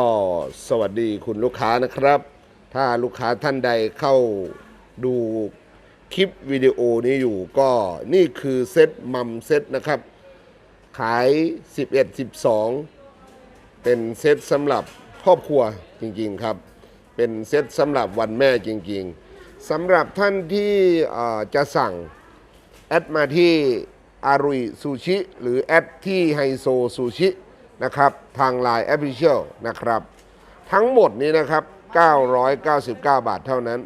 ก็สวัสดีคุณลูกค้านะครับ ถ้าลูกค้าท่านใดเข้าดูคลิปวิดีโอนี้อยู่ก็นี่คือเซตมัมเซตนะครับ ขาย 11 12 เป็นเซตสำหรับครอบครัวจริงๆครับ เป็นเซตสำหรับวันแม่จริงๆสำหรับท่านที่จะสั่ง แอดมาที่อารุยซูชิ หรือแอดที่ไฮโซซูชิ นะครับทาง Line Official นะครับ ทั้งหมดนี้นะครับ 999 บาทเท่านั้น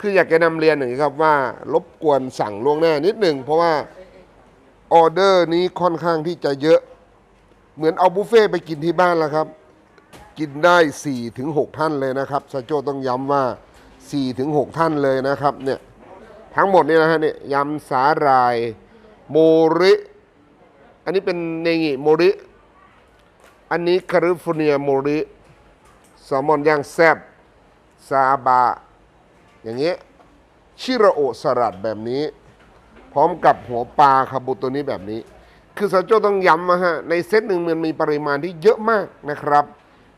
คืออยากจะนำเรียนอย่างนี้ครับว่ารบกวนสั่งล่วงหน้านิดหนึ่งเพราะว่าออเดอร์นี้ค่อนข้างที่จะเยอะ เหมือนเอาบุฟเฟ่ต์ไปกินที่บ้านแล้วครับ กินได้4ถึง6ท่านเลยนะครับซาโจต้องย้ำว่า4ถึง6ท่านเลยนะครับเนี่ยทั้งหมดนี่นะฮะเนี่ยยำสาหร่าย โมริ อันนี้เป็นเนงิโมริ อันนี้แคลิฟอร์เนียโมริแซลมอนย่างแซบซาบะอย่างเงี้ยชิราโอสลัดแบบนี้ พร้อมกับหัวปลาคาบูตัวนี้แบบนี้ คือซาโจต้องย้ำนะฮะ ในเซตหนึ่งมันมีปริมาณที่เยอะมากนะครับ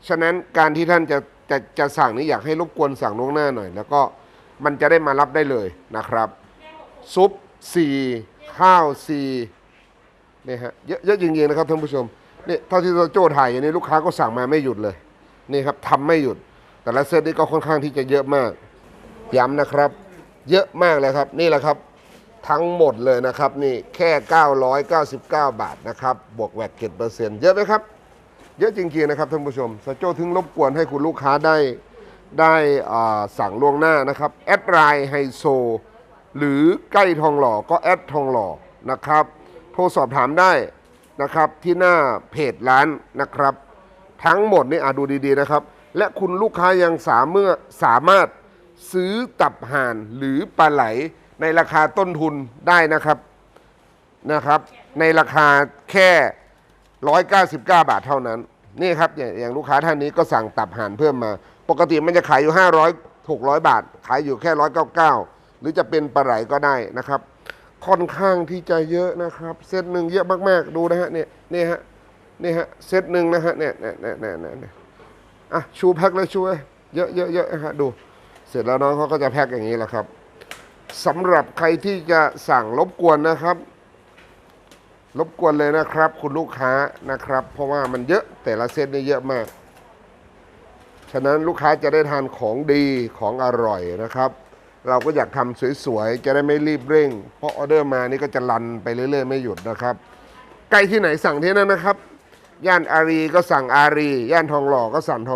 ฉะนั้นการที่ท่านจะจะจะสั่งนี่อยากให้รบกวนสั่งล่วงหน้าหน่อย แล้วก็มันจะได้มารับได้เลยนะครับ ซุปสี่ข้าวสี่เนี่ยฮะเยอะเยอะจริงๆนะครับท่านผู้ชม นี่เท่าที่เราโจ้ถ่ายอย่างนี้ลูกค้าก็สั่งมาไม่หยุดเลย นี่ครับทำไม่หยุด แต่ละเซตนี้ก็ค่อนข้างที่จะเยอะมาก ย้ำนะครับ เยอะมากเลยครับ นี่แหละครับทั้งหมดเลยนะครับ นี่แค่ 999 บาทนะครับ บวกแวดเก็เปอร์เซ็นต์เยอะไหมครับ เยอะจริงๆนะครับท่านผู้ชมสโจถึงรบกวนให้คุณลูกค้าได้ได้สั่งล่วงหน้านะครับ แอดไลน์ไฮโซ หรือใกล้ทองหล่อก็แอดทองหล่อนะครับ โทรสอบถามได้ นะครับที่หน้าเพจร้านนะครับ ทั้งหมดนี่อะดูดีๆนะครับ และคุณลูกค้ายังสามารถสามารถซื้อตับห่านหรือปลาไหลในราคาต้นทุนได้นะครับนะครับ ในราคาแค่ 199 บาทเท่านั้น นี่ครับอย่างอย่างลูกค้าท่านนี้ก็สั่งตับห่านเพิ่มมา ปกติมันจะขายอยู่ 500 600 บาท ขายอยู่แค่ 199 หรือจะเป็นปลาไหลก็ได้นะครับ ค่อนข้างที่จะเยอะนะครับ เซตหนึ่งเยอะมากๆ ดูนะฮะเนี่ยนี่ฮะนี่ฮะเซตหนึ่งนะฮะเนี่ยเนี่ยเนี่ยเนี่ยเนี่ยอะชูแพ็คเลยชูเยเยอะเยอะเยอะนะฮะดูเสร็จแล้วน้องเขาก็จะแพ็คอย่างนี้แหละครับสำหรับใครที่จะสั่งรบกวนนะครับรบกวนเลยนะครับ คุณลูกค้านะครับ เพราะว่ามันเยอะแต่ละเซตนี่เยอะมาก ฉะนั้นลูกค้าจะได้ทานของดีของอร่อยนะครับ เราก็อยากทำสวยๆ จะได้ไม่รีบเร่ง เพราะออเดอร์มานี่ก็จะรันไปเรื่อยๆ ไม่หยุดนะครับใกล้ที่ไหนสั่งที่นั่นนะครับ ย่านอารีก็สั่งอารี ย่านทองหล่อก็สั่งทอง